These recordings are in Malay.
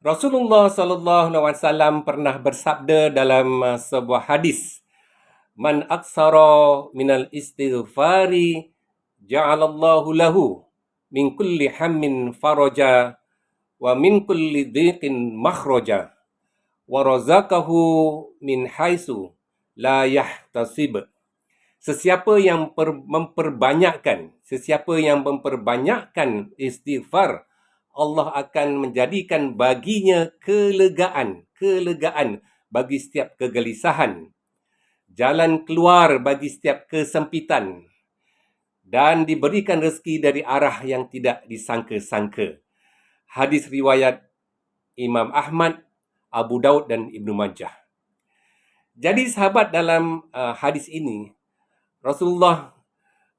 Rasulullah sallallahu alaihi wasallam pernah bersabda dalam uh, sebuah hadis, "Man aksara minal istighfari ja'alallahu lahu min kulli hammin faraja wa min kulli dhiqin makhraja wa razaqahu min haitsu la yahtasib." Sesiapa yang per, memperbanyakkan, sesiapa yang memperbanyakkan istighfar, Allah akan menjadikan baginya kelegaan, kelegaan bagi setiap kegelisahan, jalan keluar bagi setiap kesempitan dan diberikan rezeki dari arah yang tidak disangka-sangka. Hadis riwayat Imam Ahmad, Abu Daud dan Ibnu Majah. Jadi sahabat dalam uh, hadis ini Rasulullah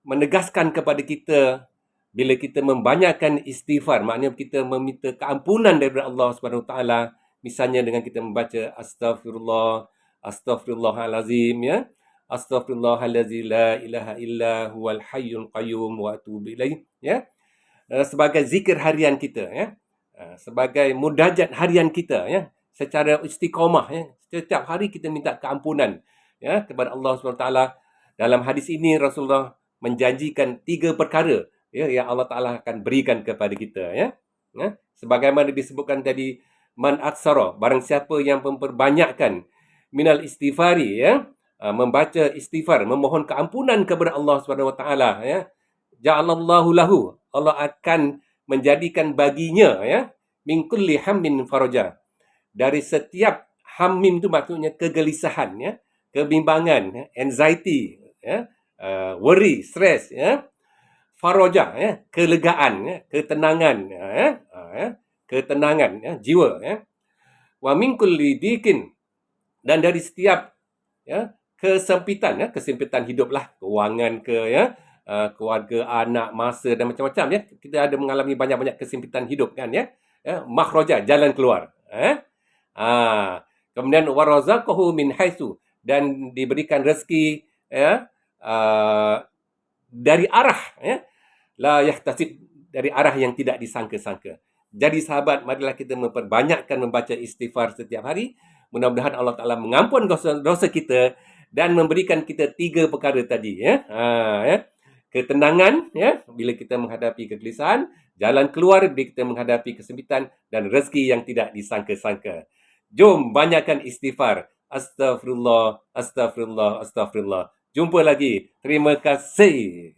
menegaskan kepada kita bila kita membanyakkan istighfar maknanya kita meminta keampunan daripada Allah Subhanahu taala misalnya dengan kita membaca astagfirullah astagfirullahalazim ya astagfirullahalazim la ilaha illa huwal hayyul qayyum wa atubu ilaih ya eh, sebagai zikir harian kita ya eh, sebagai mudajat harian kita ya secara istiqamah ya setiap hari kita minta keampunan ya kepada Allah Subhanahu taala. Dalam hadis ini Rasulullah menjanjikan tiga perkara ya yang Allah Taala akan berikan kepada kita ya. Ya, sebagaimana disebutkan tadi man aksara barang siapa yang memperbanyakkan minal istighfari ya membaca istighfar memohon keampunan kepada Allah Subhanahu Wa Taala ya ja'alallahu lahu. Allah akan menjadikan baginya ya min kulli hammin faraja. Dari setiap hamim itu maksudnya kegelisahan ya kebimbangan ya, anxiety ya uh, worry stress ya faroja ya. Kelegaan ya. Ketenangan ya, ya. Ketenangan ya. Jiwa ya. Wa min kulli dikin dan dari setiap ya kesempitan ya. Kesempitan hiduplah. Kewangan ke ya. Uh, keluarga anak masa dan macam-macam ya. Kita ada mengalami banyak-banyak kesempitan hidup kan ya. Ya makhraja jalan keluar ya. Ah kemudian warazaqahu min haitsu. Dan diberikan rezeki ya. Uh, dari arah ya la yahtasib dari arah yang tidak disangka-sangka. Jadi sahabat, marilah kita memperbanyakkan membaca istighfar setiap hari. Mudah-mudahan Allah Taala mengampun dosa-dosa kita dan memberikan kita tiga perkara tadi ya. Ha, ya. Ketenangan ya bila kita menghadapi kegelisahan, jalan keluar bila kita menghadapi kesempitan dan rezeki yang tidak disangka-sangka. Jom banyakkan istighfar. Astaghfirullah, astaghfirullah, astaghfirullah. Jumpa lagi. Terima kasih.